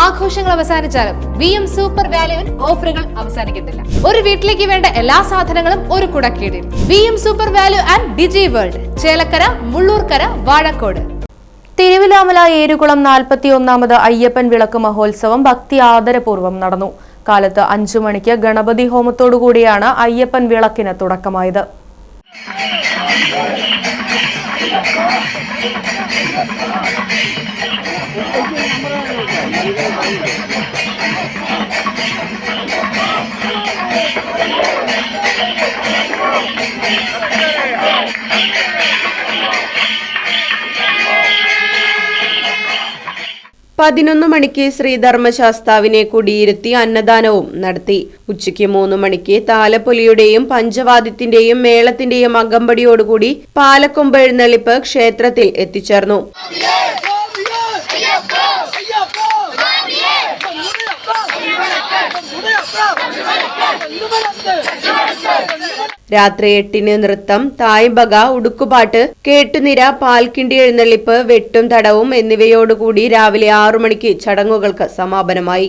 ആഘോഷങ്ങൾ അവസാനിച്ചാലും V M super വാല്യുവിൽ ഓഫറുകൾ അവസാനിക്കുന്നില്ല ഒരു വീട്ടിലേക്ക് വേണ്ട എല്ലാ സാധനങ്ങളും ഒരു കുടക്കീടിൽ. V M super value and digi world Chelakkara Mullurkara Vazhakode. Thiruvilwamala Erukulam നാൽപ്പത്തി ഒന്നാമത് അയ്യപ്പൻ വിളക്ക് മഹോത്സവം ഭക്തി ആദരപൂർവം നടന്നു. കാലത്ത് അഞ്ചു മണിക്ക് ഗണപതി ഹോമത്തോടുകൂടിയാണ് അയ്യപ്പൻ വിളക്കിന് തുടക്കമായത്. പതിനൊന്ന് മണിക്ക് ശ്രീധർമ്മശാസ്താവിനെ കുടിയിരുത്തി അന്നദാനവും നടത്തി. ഉച്ചയ്ക്ക് മൂന്ന് മണിക്ക് താലപ്പൊലിയുടെയും പഞ്ചവാദ്യത്തിന്റെയും മേളത്തിന്റെയും അകമ്പടിയോടുകൂടി പാലക്കൊമ്പ് എഴുന്നള്ളിപ്പ് ക്ഷേത്രത്തിൽ എത്തിച്ചേർന്നു. രാത്രി എട്ടിന് നൃത്തം തായ്ബക ഉടുക്കുപാട്ട് കേട്ടുനിര പാൽക്കിണ്ടി എഴുന്നള്ളിപ്പ് വെട്ടും തടവും എന്നിവയോടുകൂടി രാവിലെ ആറു മണിക്ക് ചടങ്ങുകൾക്ക് സമാപനമായി.